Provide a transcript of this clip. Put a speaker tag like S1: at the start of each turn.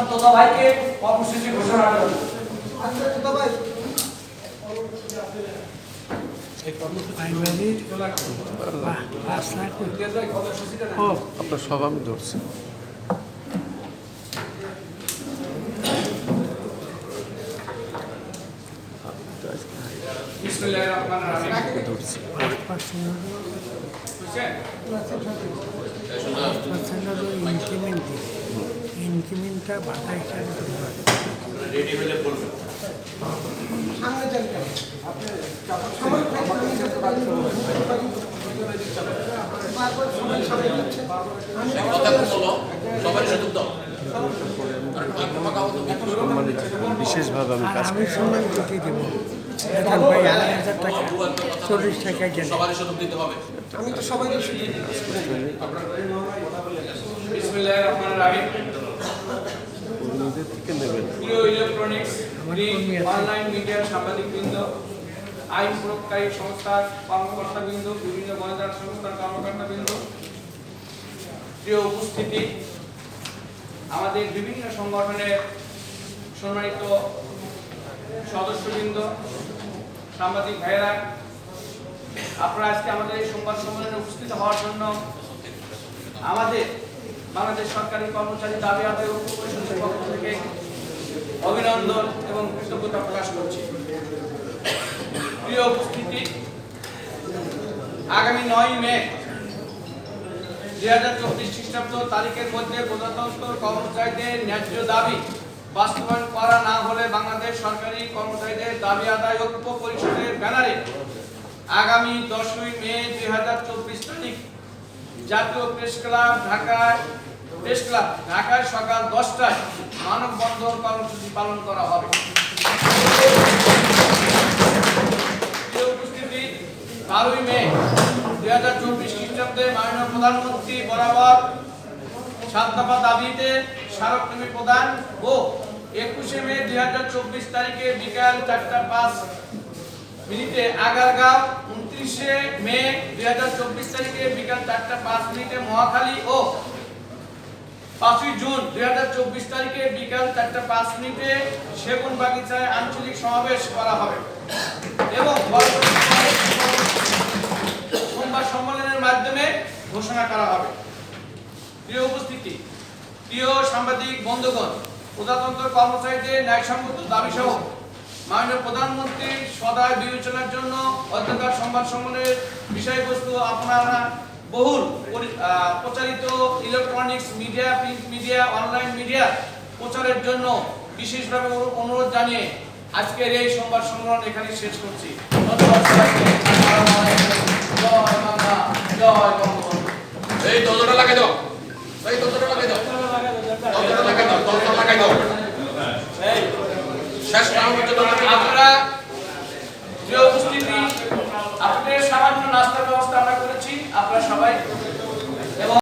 S1: আমার দাদা ভাইকে কর্মসূচি ঘোষণা করুন
S2: আপনার সব আমি ধরছি।
S1: বিসমিল্লাহির রহমানির রহিম
S2: ধরছি
S3: ইনক্রিমেন্টটা বাধা হিসাবে।
S2: বিশেষভাবে আমি কাজ
S3: আমি সম্মান করতে দেবো। এখন ভাই আড়াই হাজার টাকা চল্লিশ টাকা গেলে।
S1: বিসমিল্লাহির রহমানির রহিম
S2: নিজের থেকে নেবেন
S1: প্রিয় ইলেকট্রনিক্স প্রিন্ট অনলাইন মিডিয়ার সাংবাদিকবৃন্দ আইন প্রয়োগকারী সংস্থার কর্মকর্তাবৃন্দ বিভিন্ন গোয়েন্দা সংস্থার কর্মকর্তাবৃন্দ প্রিয় উপস্থিতি, আমাদের বিভিন্ন সংগঠনের সম্মানিত সদস্যবৃন্দ, সাংবাদিক ভাইয়েরা, আপনারা আজকে আমাদের এই সংবাদ সম্মেলনে উপস্থিত হওয়ার জন্য আমাদের বাংলাদেশ সরকারি কর্মচারী দাবি আদায় ঐক্য পরিষদের পক্ষ থেকে অভিনন্দন এবং কৃতজ্ঞতা প্রকাশ করছি। প্রিয় উপস্থিতি, আগামী নয় মে দুই হাজার চব্বিশ খ্রিস্টাব্দ তারিখের মধ্যে প্রজাতন্ত্র কর্মচারীদের ন্যায্য দাবি বাস্তবায়ন করা না হলে বাংলাদেশ সরকারি কর্মচারীদের দাবি আদায় ঐক্য পরিষদের ব্যানারে আগামী দশই মে দুই হাজার চব্বিশ তারিখ জাতীয় প্রেস ক্লাব ঢাকায় প্রেস ক্লাব ঢাকায় সকাল দশটায় মানববন্ধন কর্মসূচি পালন করা হবে। উপস্থিতি, বারোই মে দুই হাজার চব্বিশ খ্রিস্টাব্দে মাননীয় প্রধানমন্ত্রী বরাবর সাত দফা দাবিতে স্মারকলিপি প্রদান ও একুশে মে দুই হাজার চব্বিশ তারিখে বিকাল চারটা পাঁচ মিনিটে আগারগাঁও, উনত্রিশে মে দুই হাজার চব্বিশ তারিখে বিকাল চারটা পাঁচ মিনিটে মহাখালী ও পাঁচই জুন দুই হাজার চব্বিশ তারিখে বিকাল চারটা পাঁচ মিনিটে সেগুন বাগিচায় আঞ্চলিক সমাবেশ করা হবে। এবং সংবাদ সম্মেলনের মাধ্যমে ঘোষণা করা হবে। প্রিয় উপস্থিতি, প্রিয় সাংবাদিক, বন্ধুগণ, প্রজাতন্ত্র কর্মচারীদের ন্যায়সঙ্গত দাবি সহ মাননীয় প্রধানমন্ত্রীর সদয় বিবেচনার জন্য অধ্যকার সংবাদ সম্মেলনের বিষয়বস্তু আপনারা বহুল প্রচারিত electronics media print media online media প্রচারের জন্য বিশেষভাবে অনুরোধ জানিয়ে আজকের এই সংবাদ সম্মেলন এখানে শেষ করছি। ধন্যবাদ জয় বঙ্গবন্ধু।
S4: এই দরজাটা লাগে দাও। এই দরজা